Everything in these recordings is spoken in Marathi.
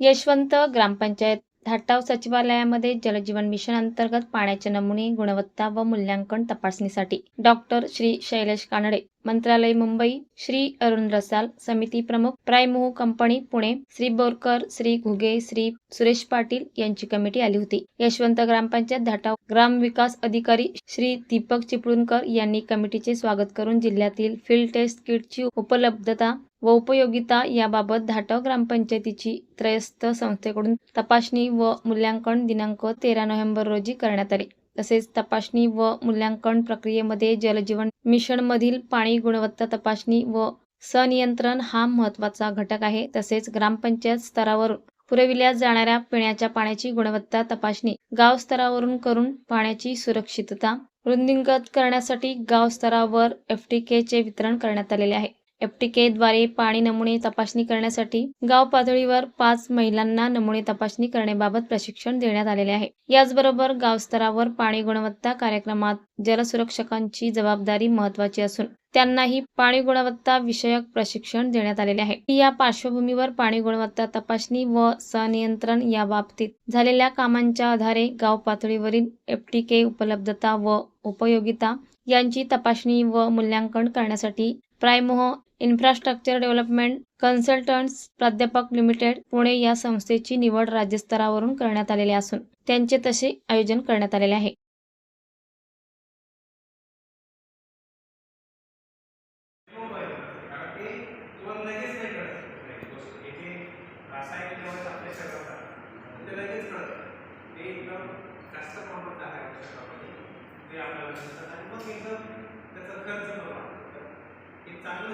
यशवंत ग्रामपंचायत धाटाव सचिवालयामध्ये जलजीवन मिशन अंतर्गत पाण्याचे नमुने गुणवत्ता व मूल्यांकन तपासणीसाठी. डॉक्टर श्री शैलेश कानडे मंत्रालय मुंबई श्री अरुण रसाल समिती प्रमुख प्रायमोह कंपनी पुणे श्री बोरकर श्री घुगे श्री सुरेश पाटील यांची कमिटी आली होती. यशवंत ग्रामपंचायत धाटाव ग्राम विकास अधिकारी श्री दीपक चिपळूणकर यांनी कमिटीचे स्वागत करून जिल्ह्यातील फील्ड टेस्ट किटची उपलब्धता व उपयोगिता याबाबत धाटक ग्रामपंचायतीची त्रयस्थ संस्थेकडून तपासणी व मूल्यांकन दिनांक तेरा नोव्हेंबर रोजी करण्यात आले. तसेच तपासणी व मूल्यांकन प्रक्रियेमध्ये जलजीवन मिशनमधील पाणी गुणवत्ता तपासणी व सनियंत्रण हा महत्त्वाचा घटक आहे. तसेच ग्रामपंचायत स्तरावरून पुरविल्या जाणाऱ्या पिण्याच्या पाण्याची गुणवत्ता तपासणी गाव स्तरावरून करून पाण्याची सुरक्षितता वृद्धिंगत करण्यासाठी गाव स्तरावर एफटीके चे वितरण करण्यात आलेले आहे. एफटीके द्वारे पाणी नमुने तपासणी करण्यासाठी गाव पातळीवर पाच महिलांना नमुने तपासणी करण्याबाबत प्रशिक्षण देण्यात आलेले आहे. याचबरोबर गावस्तरावर पाणी गुणवत्ता कार्यक्रमात जलसुरक्षकांची जबाबदारी महत्वाची असून त्यांनाही पाणी गुणवत्ता विषयक प्रशिक्षण देण्यात आलेले आहे. या पार्श्वभूमीवर पाणी गुणवत्ता तपासणी व सनियंत्रण या बाबतीत झालेल्या कामांच्या आधारे गाव पातळीवरील एफटीके उपलब्धता व उपयोगिता यांची तपासणी व मूल्यांकन करण्यासाठी प्रायमोह इन्फ्रास्ट्रक्चर डेव्हलपमेंट कन्सल्टंट्स प्राध्यापक लिमिटेड पुणे या संस्थेची निवड राज्यस्तरावरून करण्यात आलेली असून त्यांचे तसे आयोजन करण्यात आलेले आहे.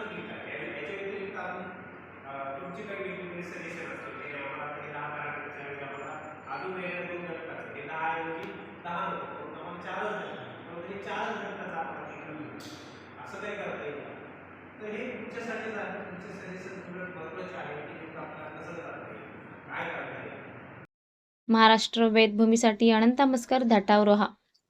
आहे याच्या व्यतिरिक्त तुमची काही वेगवेगळी सजेशन असतील आम्हाला हे दहा आम्हाला अजून वेगळ्या दोन घटकाचं हे दहा ऐवजी दहा नको फक्त चारच घटक. हे चारच आपण असं काही करता येईल तर हे तुमच्यासाठीच आहे तुमचे सजेशन आहे की नेमकं आपल्याला कसं करता येईल? काय करता येईल? महाराष्ट्र वेदभूमीसाठी अनंत नमस्कार धाटावरोहा